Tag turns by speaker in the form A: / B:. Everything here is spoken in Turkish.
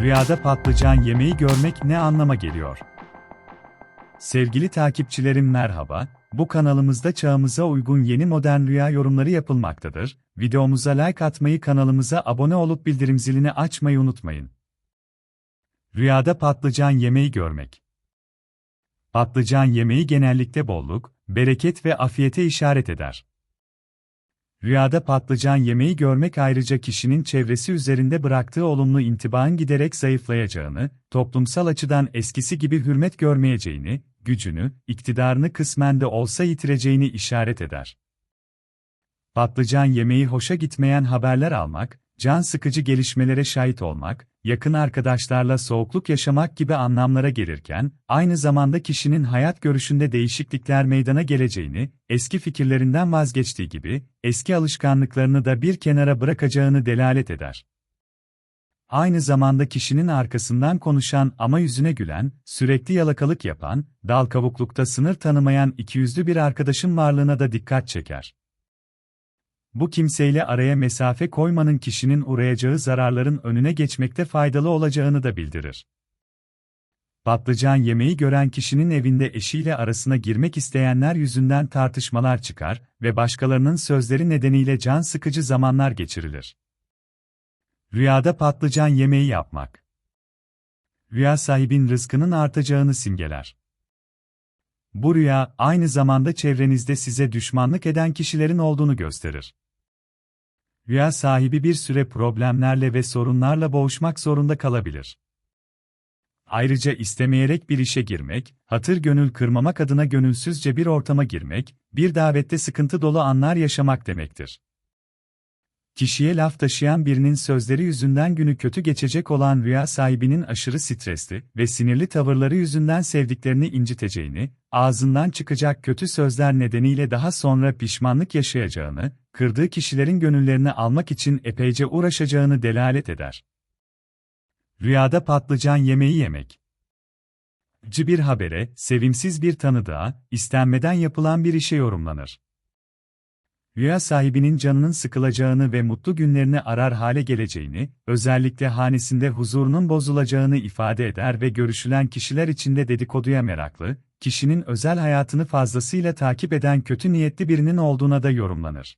A: Rüyada patlıcan yemeği görmek ne anlama geliyor? Sevgili takipçilerim merhaba, bu kanalımızda çağımıza uygun yeni modern rüya yorumları yapılmaktadır. Videomuza like atmayı kanalımıza abone olup bildirim zilini açmayı unutmayın. Rüyada patlıcan yemeği görmek. Patlıcan yemeği genellikle bolluk, bereket ve afiyete işaret eder. Rüyada patlıcan yemeği görmek ayrıca kişinin çevresi üzerinde bıraktığı olumlu intibağın giderek zayıflayacağını, toplumsal açıdan eskisi gibi hürmet görmeyeceğini, gücünü, iktidarını kısmen de olsa yitireceğini işaret eder. Patlıcan yemeği hoşa gitmeyen haberler almak, can sıkıcı gelişmelere şahit olmak, yakın arkadaşlarla soğukluk yaşamak gibi anlamlara gelirken, aynı zamanda kişinin hayat görüşünde değişiklikler meydana geleceğini, eski fikirlerinden vazgeçtiği gibi, eski alışkanlıklarını da bir kenara bırakacağını delalet eder. Aynı zamanda kişinin arkasından konuşan ama yüzüne gülen, sürekli yalakalık yapan, dal kavuklukta sınır tanımayan ikiyüzlü bir arkadaşın varlığına da dikkat çeker. Bu kimseyle araya mesafe koymanın kişinin uğrayacağı zararların önüne geçmekte faydalı olacağını da bildirir. Patlıcan yemeği gören kişinin evinde eşiyle arasına girmek isteyenler yüzünden tartışmalar çıkar ve başkalarının sözleri nedeniyle can sıkıcı zamanlar geçirilir. Rüyada patlıcan yemeği yapmak. Rüya sahibin rızkının artacağını simgeler. Bu rüya, aynı zamanda çevrenizde size düşmanlık eden kişilerin olduğunu gösterir. Rüya sahibi bir süre problemlerle ve sorunlarla boğuşmak zorunda kalabilir. Ayrıca istemeyerek bir işe girmek, hatır gönül kırmamak adına gönülsüzce bir ortama girmek, bir davette sıkıntı dolu anlar yaşamak demektir. Kişiye laf taşıyan birinin sözleri yüzünden günü kötü geçecek olan rüya sahibinin aşırı stresli ve sinirli tavırları yüzünden sevdiklerini inciteceğini, ağzından çıkacak kötü sözler nedeniyle daha sonra pişmanlık yaşayacağını, kırdığı kişilerin gönüllerini almak için epeyce uğraşacağını delalet eder. Rüyada patlıcan yemeği yemek. Acı bir habere, sevimsiz bir tanıdığa, istenmeden yapılan bir işe yorumlanır. Rüya sahibinin canının sıkılacağını ve mutlu günlerini arar hale geleceğini, özellikle hanesinde huzurunun bozulacağını ifade eder ve görüşülen kişiler içinde dedikoduya meraklı, kişinin özel hayatını fazlasıyla takip eden kötü niyetli birinin olduğuna da yorumlanır.